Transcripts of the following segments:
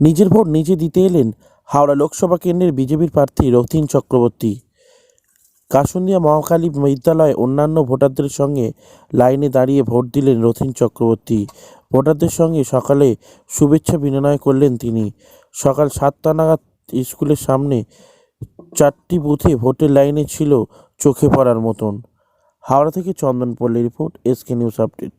নিজের ভোট নিজে দিতে এলেন হাওড়া লোকসভা কেন্দ্রের বিজেপির প্রার্থী রথীন চক্রবর্তী। কাসুন্দিয়া মহাকালী বিদ্যালয়ে অন্যান্য ভোটারদের সঙ্গে লাইনে দাঁড়িয়ে ভোট দিলেন রথীন চক্রবর্তী। ভোটারদের সঙ্গে সকালে শুভেচ্ছা বিনিময় করলেন তিনি। সকাল সাতটা নাগাদ স্কুলের সামনে চারটি বুথে ভোটের লাইনে ছিল চোখে পড়ার মতন। হাওড়া থেকে চন্দন পল্লী রিপোর্ট এসকে নিউজ আপডেট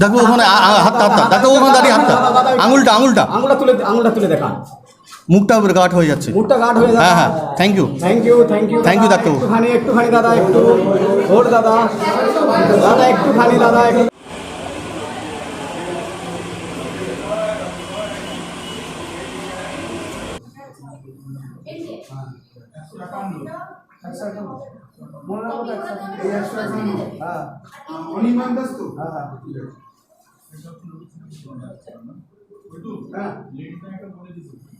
দেখো ওখানে হাতটা হাতটা। দেখো ওখানে দাঁড়িয়ে হাতটা। আঙুলটা আঙুলটা। আঙুলটা তুলে আঙুলটা তুলে দেখান। মুখটা গাঢ় হয়ে যাচ্ছে। মুখটা গাঢ় হয়ে যাচ্ছে। হ্যাঁ হ্যাঁ thank you thank you thank you Thank you, ডাক্তারবাবু। একটুখানি একটুখানি দাদা একটু ভোট দাদা। দাদা একটুখানি দাদা একটু অনির্বাণ দাস তো? হ্যাঁ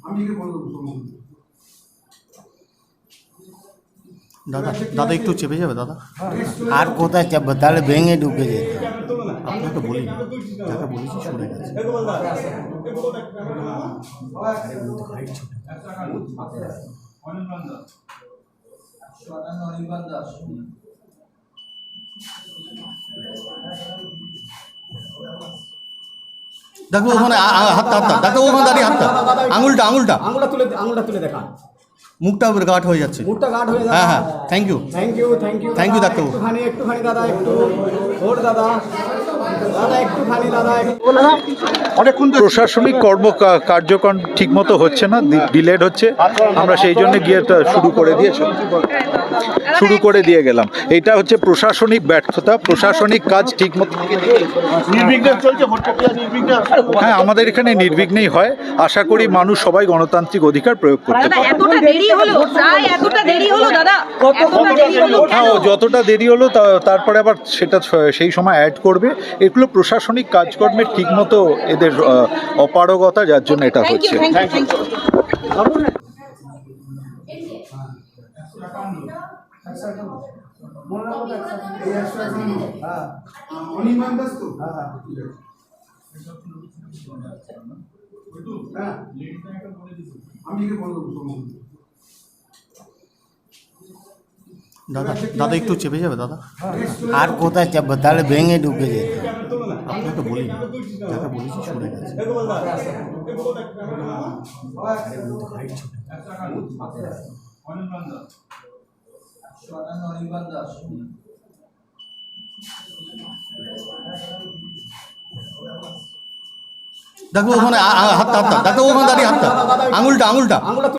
আমি একে বলে দেবো তোমাকে। দাদা দাদা একটু চেপে যাবে দাদা? আর কোথায় চাপবো? তাহলে ভেঙে ঢুকে যেত। আপনাকে বলি যাকে বলেছি শুনে গেছে। অনির্বাণ দাস। অনির্বাণ দাস। দেখো ওখানে হাতটা হাতটা দেখো ওখানে দাঁড়িয়ে হাতটা। আঙুলটা আঙুলটা। আঙুলটা তুলে আঙুলটা তুলে দেখান মুখটা গাঢ় হয়ে যাচ্ছে। মুখটা গাঢ় হয়ে হ্যাঁ হ্যাঁ thank you thank you thank you thank you ডাক্তারবাবু। একটুখানি একটুখানি দাদা একটু ওর দাদা। প্রশাসনিক কর্ম কার্যক্রম ঠিকমতো হচ্ছে না ডিলেড হচ্ছে। আমরা সেই জন্য গিয়ে তা শুরু করে দিয়েছি শুরু করে দিয়ে গেলাম। এটা হচ্ছে প্রশাসনিক ব্যর্থতা প্রশাসনিক কাজ ঠিকমতো হ্যাঁ আমাদের এখানে নির্বিঘ্নেই হয়। আশা করি মানুষ সবাই গণতান্ত্রিক অধিকার প্রয়োগ করতে দাদা পারে এতটা দেরি হলো প্রায় এতটা দেরি হলো দাদা। এতটা দেরি হলো হ্যাঁ যতটা দেরি হলো তা- তারপরে আবার সেটা সেই সময় অ্যাড করবে। এগুলো প্রশাসনিক কাজকর্মের ঠিকমতো এদের অপারগতা যার জন্য এটা হচ্ছে। হ্যাঁ। আমি বলে দেবো তোমাকে। দাদা দাদা একটু চেপে যাবে দাদা? আর কোথায় চাপবো? তাহলে ভেঙে ঢুকে যেত। আপনাকে বলি যাকে বলেছি শুনে গেছে। দেখো ওখানে হাতটা হাতটা। দেখো ওখানে দাঁড়িয়ে হাতটা। আঙুলটা। আঙুলটা